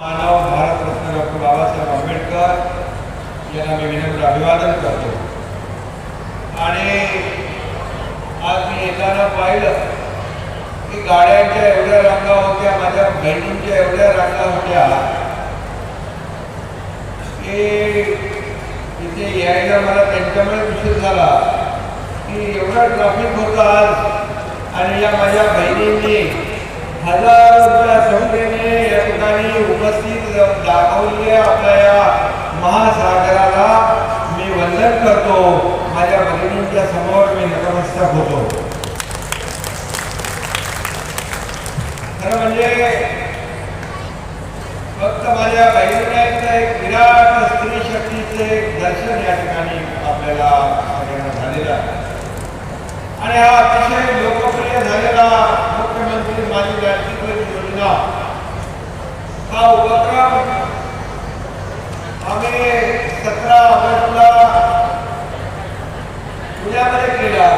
मानव Bharat Ratna doctor Babasaheb Ambedkar यांना मी विनम्र अभिवादन करतो. आणि आज मी येताना पाहिलं की गाड्यांच्या एवढ्या रांगा होत्या माझ्या बहिणींच्या एवढ्या रांगा होत्या की इथे यायला मला त्यांच्यामुळे उशीर झाला की एवढा ट्रॅफिक होतं आज. आणि या माझ्या बहिणींनी हजार संख्येने या ठिकाणी उपस्थित आपल्या या महासागराला मी वंदन करतो. माझ्या भगिनींच्या समोर मी नतमस्तक होतो. खरं म्हणजे फक्त माझ्या बहिणीचं एक विराट स्त्री शक्तीचे दर्शन या ठिकाणी आपल्याला सगळ्यांना झालेलं आहे. आणि हा अतिशय लोकप्रिय झालेला मुख्यमंत्री माझी लाडकी योजना हा उपक्रम आम्ही सतरा ऑगस्टला पुण्यामध्ये केला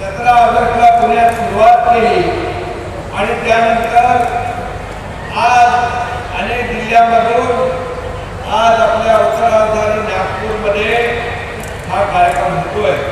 सतरा ऑगस्टला पुण्यात सुरुवात केली. आणि त्यानंतर आज अनेक जिल्ह्यामधून आज आपल्या उत्तराधारी नागपूरमध्ये हा कार्यक्रम होतोय.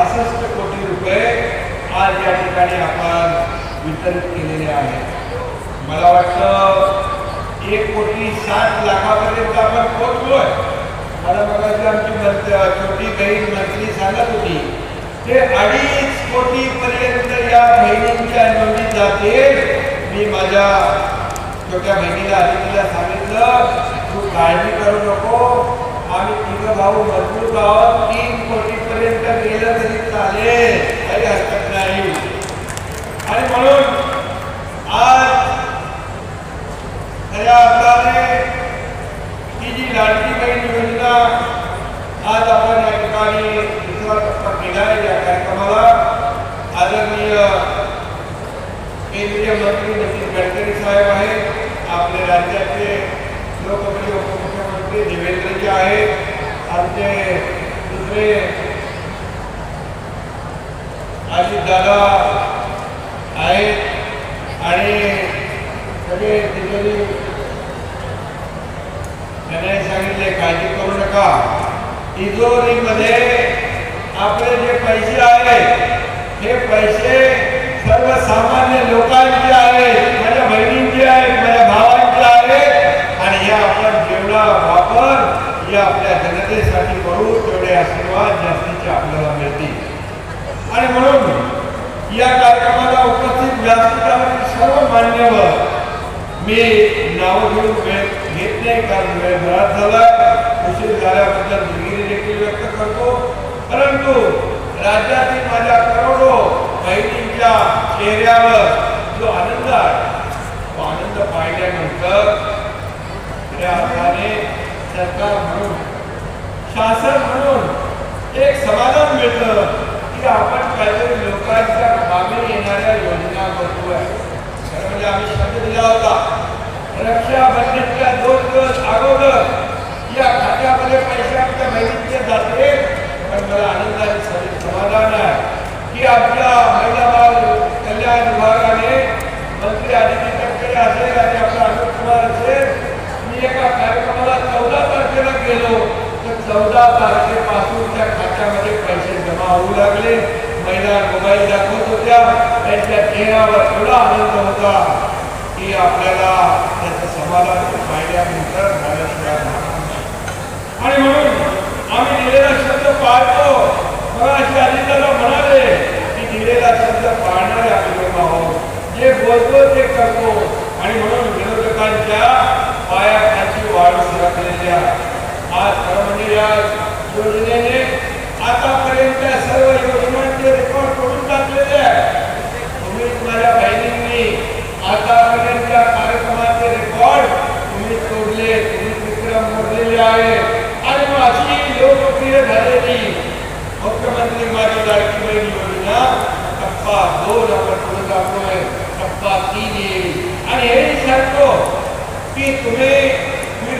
पाचशे कोटी रुपये आज या ठिकाणी आपण वितरित केलेले आहेत. मला वाटतं एक कोटी साठ लाखापर्यंत आपण पोहोचलोय. मला बघायचं आमची मंत्री छोटी बहीण मंत्री सांगत होती ते अडीच कोटी पर्यंत या बहिणींच्या नोंदी जाते. मी माझ्या छोट्या बहिणीला अदितीला सांगितलं तू काळजी करू नको आम्ही तिघं भाऊ मजबूत आहोत. तीन कोटी पर्यंत गेलं तरी चालेल. काही हरकत नाही. आणि म्हणून आज खऱ्या अर्थाने ही जी लाडकी बहीण योजना आज आपण या ठिकाणी दुसरा टप्पा केला आहे या कार्यक्रमाला. आदरणीय केंद्रीय मंत्री नितीन गडकरी साहेब आहेत. आपले राज्याचे लोकप्रिय उपमुख्यमंत्री देवेंद्रजी आहेत. आमचे दुसरे अजितदादा आहेत. आणि सगळे तिजोरी त्याने सांगितले काळजी करू नका. तिजोरीमध्ये आपले जे पैसे आहेत हे पैसे सर्वसामान्य लोकांचे आहेत. वापर या आपल्या जनतेसाठी करू तेवढे आशीर्वाद जास्तीचे आपल्याला मिळतील. आणि म्हणून या कार्यक्रमाला उपस्थित व्यासपीठावरील सर्व मान्यवर मी नाव घेऊन वेळ घेत नाही कारण वेळ बराच झाला उशीर झाल्याबद्दल दिलगिरी देखील व्यक्त करतो. परंतु राज्यातील माझ्या करोडो बहिणींच्या चेहऱ्यावर जो आनंद आहे तो आनंद पाहिल्यानंतर खऱ्या अर्थाने सरकार म्हणून शासन म्हणून एक समाधान मिळतं की आपण काहीतरी लोकांच्या कामी येणाऱ्या योजना करतोय खरं म्हणजे आम्ही शब्द दिला होता रक्षाबंधनच्या दोन दिवस अगोदर या खात्यामध्ये पैसे आमच्या बहिणीचे जाते. पण मला आनंदाने समाधान आहे की आमच्या महिला बाल कल्याण विभागाने मंत्री आदित्य तटकरे असेल आणि आपला अशोक कुमार असेल मी एका कार्यक्रमाला चौदा तारखेला गेलो. तर चौदा तारखेपासून त्या खात्यामध्ये पैसे जमा होऊ लागले. महिला मोबाईल दाखवत होत्या. त्यांच्या चेहऱ्यावर एवढा आनंद होता की आपल्याला त्याचं समाधान पाहिल्यानंतर झाल्याशिवाय आणि म्हणून आम्ही दिलेला शब्द पाळतो. मला अशी आदित्याला म्हणाले की दिलेला शब्द पाळणारे आम्ही लोक आहोत जे बोलतो ते करतो. आणि म्हणून विरोधकांच्या पाया वापरलेल्या आजप्रमाणे या योजनेने आतापर्यंत सर्व योजनांचे रेकॉर्ड करून टाकलेले आहे तुम्ही तुम्हाला बहिणींनी आतापर्यंत कार्यक्रमाचे रेकॉर्ड तुम्ही तोडले, तुम्ही विक्रम मोडलेले आहे आणि माझी लोकप्रिय झालेली मुख्यमंत्री माझी लाडकी बहीण योजना टप्पा दोन आपण पुढे जातोय टप्पा तीन येईल। आणि हे सांगतो की तुम्ही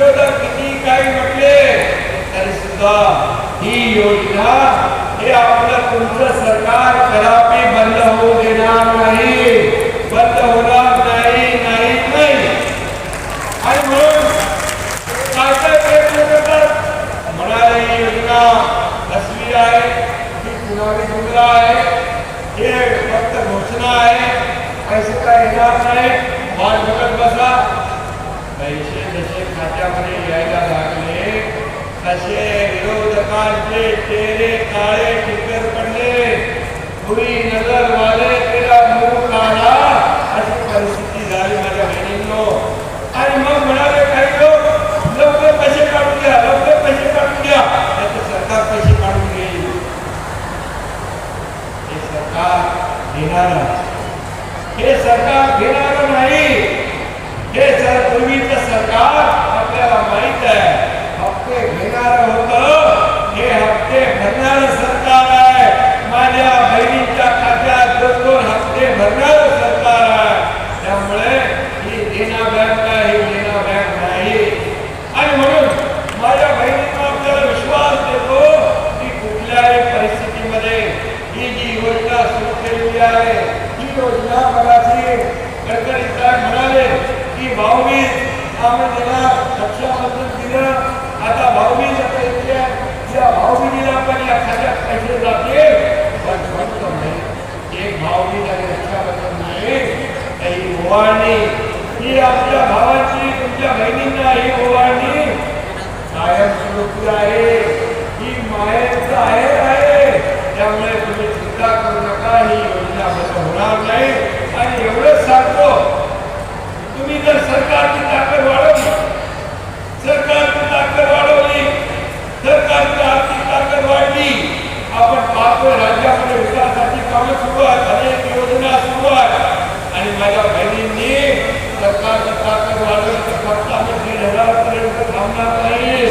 किलोला किती काय म्हटले तरी सुद्धा ही योजना हे आपलं तुमचं सरकार कदापि बंद होऊ देणार नाही। बंद होणार नाही नाही नाही। आणि म्हणून काय काय प्रयत्न करतात म्हणाले ही योजना। असली आहे ही चुनावी योजना आहे हे फक्त घोषणा आहे पैसे काय येणार नाही बाळ बघत बसा। पैसे जसे खात्यामध्ये यायला लागले तसे विरोधकांचे चेहरे काळे टिकर पडले पुरी नगरवाले तिला मूळ काढा अशी परिस्थिती झाली माझ्या बहिणींनो आणि मग म्हणाले काही लोक लवकर पैसे काढून द्या लवकर पैसे काढून द्या त्याचं सरकार पैसे काढून घेईल हे सरकार देणार हे सरकार घेणार नाही हे सर sacar एक भावनी आणि रक्षाबंधन नाही. तुमच्या बहिणींना ही ओवाळणी. कायमस्वरूपी आहे. ही मायेचं आहे आहे. त्यामुळे तुम्ही चिंता करू नका. ही होणार नाही. आणि एवढंच सांगतो तुम्ही जर सरकारची ताकद ông đã ấy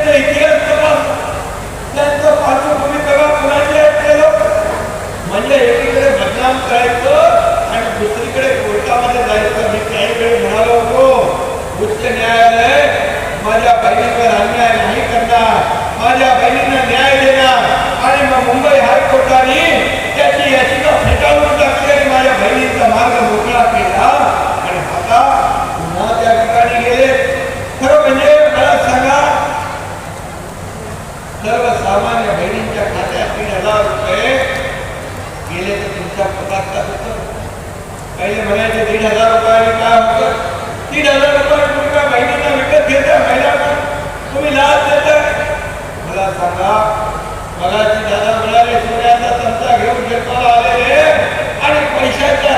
Pedro e काही म्हणायचे दीड हजार रुपयाने काय होतं? दीड हजार रुपये तुम्ही काय महिन्यांना विकत घेता महिलांना. तुम्ही लाभ देता मला सांगा मला दादा म्हणाले सोन्याचा चमचा घेऊन जन्माला आलेले आणि पैशाचा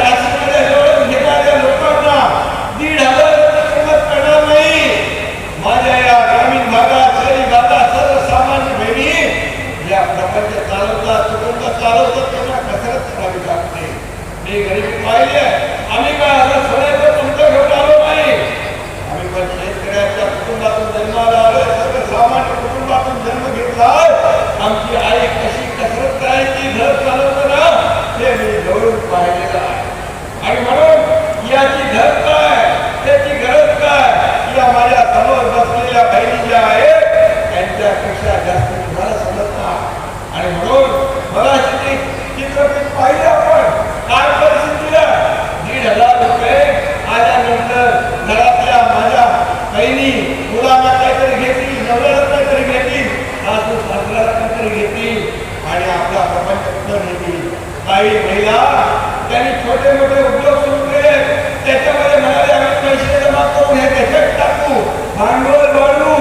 आणि आपला प्रपंच काही महिला त्यांनी छोटे मोठे उद्योग सुरू केले. त्याच्यामध्ये म्हणाले आम्ही पैसे जमा करून हे त्याच्यात टाकू. भांडवल वाढू.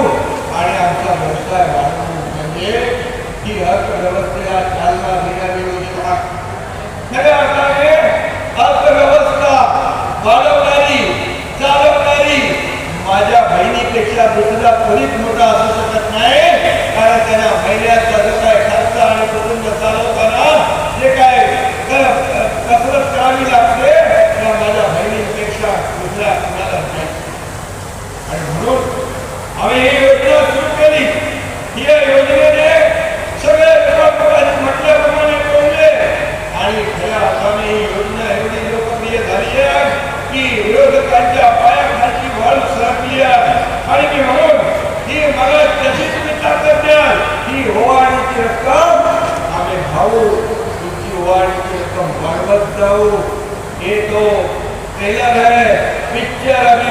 आणि आमचा व्यवसाय वाढू. म्हणजे ही अर्थव्यवस्थेला चालना देणारी योजना खऱ्या अर्थाने अर्थव्यवस्था वाढवणारी चालवणारी माझ्या बहिणीपेक्षा दुसरा त्वरित मोठा असू शकत नाही. कारण त्यांना महिन्याचा வித்யாரமே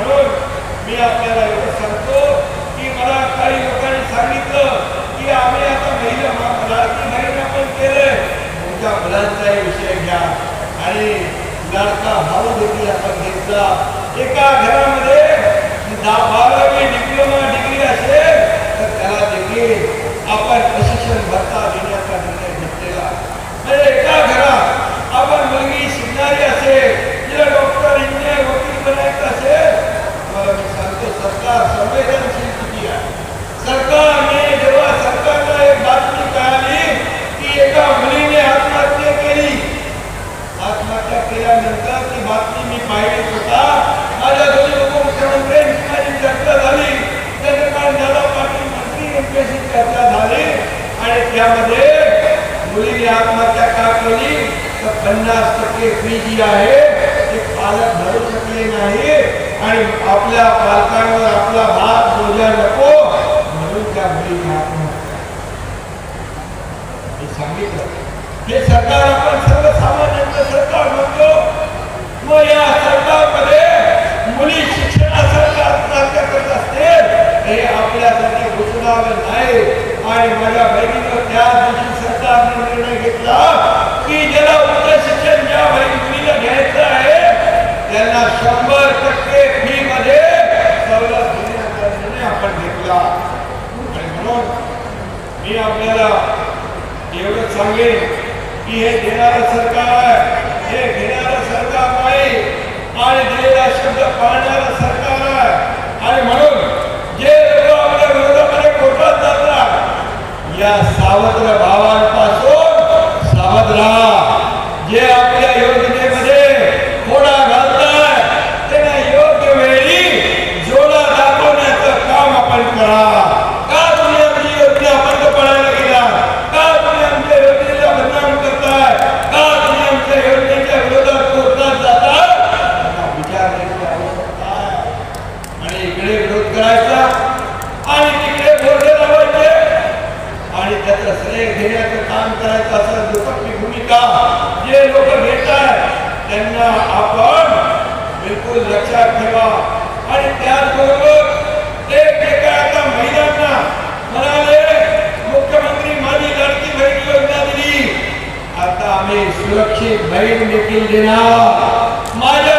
म्हणून मी आपल्याला एवढं सांगतो की मला काही लोकांनी सांगितलं की आम्ही आता महिला लाडकी बहीण आपण केले तुमच्या मुलांचाही विषय घ्या आणि लाडका भाऊ देखील आपण घेतला. एका घरामध्ये दहा बारावी डिप्लोमा डिग्री असेल तर त्याला देखील आपण प्रशिक्षण भरतात. सरकार संवेदनशील सरकारने जेव्हा सरकारला एक की आत्महत्या आत्महत्या ती माझी चर्चा झाली चंद्रकांत पाटील मंत्री यांच्याशी चर्चा झाली आणि त्यामध्ये मुलीने आत्महत्या का केली तर पन्नास टक्के फ़ी जी आहे ते पालक भरू शकले नाही आणि आपल्या पालकांवर आपला भाग बोलला नको म्हणून त्या मुलीने आत्महत्या सांगितलं. हे सरकार आपण सर्वसामान्य सरकार म्हणतो. मग या सरकारमध्ये मुली शिक्षणासाठी आत्महत्या करत असतील. हे आपल्यासाठी घुसणार नाही आणि माझ्या बहिणी त्या दिवशी सरकारने निर्णय घेतला की ज्याला उच्च शिक्षण ज्या बहीण मुलीला घ्यायचं आहे त्यांना शंभर टक्के फी मध्ये सवलत देण्याचा निर्णय आपण घेतला आणि म्हणून मी आपल्याला एवढं सांगेन की हे घेणारं सरकार आहे. हे घेणारं सरकार नाही. आणि दिलेला शब्द पाळणारं सरकार आहे. आणि म्हणून जे लोक आपल्या विरोधामध्ये कोर्टात जातात या सावत्र भावांपासून सावध राहा जे आपल्या योजनेमध्ये थोडा घालताय त्यांना योग्य वेळी जोडा दाखवण्याचं काम आपण करा का तुम्ही आपली योजना बंद पडायला गेला का तुम्ही आमच्या योजनेचा बदनाम करताय का तुम्ही आमच्या योजनेच्या विरोधात कोर्टात जाताय त्यांना विचारण्याची आवश्यकता आहे आणि इकडे विरोध करायचा आणि तिकडे बोर्डे लावायचे आणि त्याचं श्रेय घेण्याचं काम करायचं असं दुपटली भूमिका जे लोक घेत आहेत त्यांना आपण बिलकुल लक्षात ठेवा. आणि त्याचबरोबर जे काय आता महिलांना म्हणाले मुख्यमंत्री माझी लाडकी बहीण योजना दिली. आता आम्ही सुरक्षित बहीण देखील देणार. माझ्या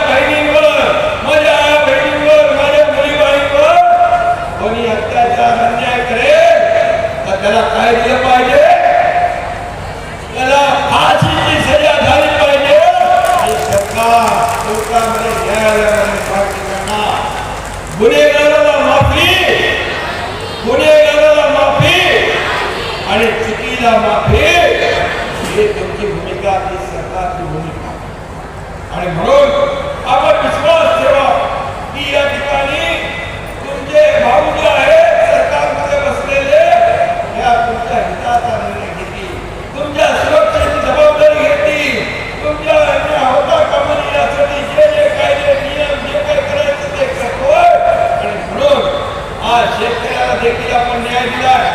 आज शेतकऱ्याला देखील आपण न्याय दिलाय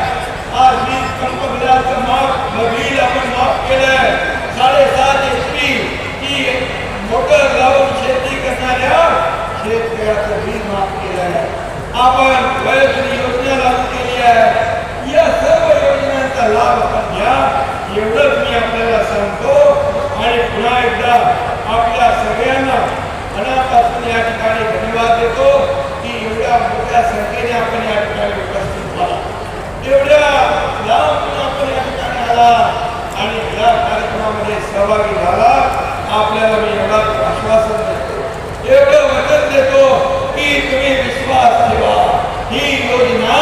आज वीज पंप बिलाचं माफ़ बिल आपण माफ़ केलंय साडेसात एच पी ची मोटर लावून शेती करणाऱ्या शेतकऱ्याचं बिल माफ़ केलंय आपण वयोश्री योजना लागू केली आहे या सर्व योजनांचा लाभ आपण घ्या एवढंच मी आपल्याला सांगतो आणि पुन्हा एकदा एवढ्या संख्येने आपण या ठिकाणी उपस्थित झाला एवढ्या लांबून आपण या ठिकाणी आला आणि या कार्यक्रमामध्ये सहभागी झाला. आपल्याला मी एवढा आश्वासन देतो. एवढं वचन देतो की तुम्ही विश्वास ठेवा. ही योजना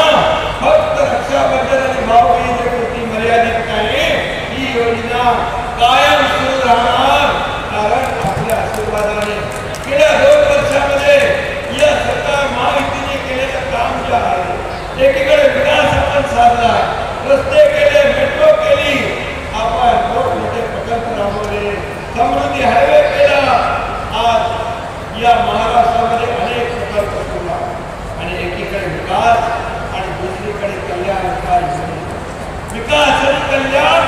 फक्त रक्षाबंधन आणि भाऊबीजेच्या मर्यादित नाही. ही योजना कायम सुरू राहणार कारण आपल्या आशीर्वादाने गेल्या दोन वर्षामध्ये या सरकार महायुतीने केलेलं काम जे आहे एकीकडे विकास आपण रस्ते केले मेट्रो केली. आपण मोठमोठे प्रकल्प राबवले. समृद्धी हायवे केला. आज या महाराष्ट्रामध्ये अनेक प्रकल्प सुरू आणि एकीकडे विकास आणि दुसरीकडे कल्याण विकास विकास आणि कल्याण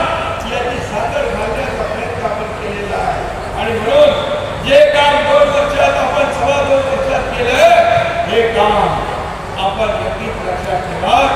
याची साखर घालण्याचा प्रयत्न आपण केलेला आहे. आणि म्हणून जे काम दोन वर्षात आपण सव्वा दोन वर्षात केलं हे काम आपण नक्कीच लक्षात ठेवा.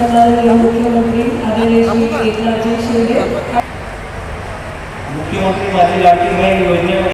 सन्माननीय मुख्यमंत्री आदरणीय श्री एकनाथजी शिंदे मुख्यमंत्री माझी लाडकी बहीण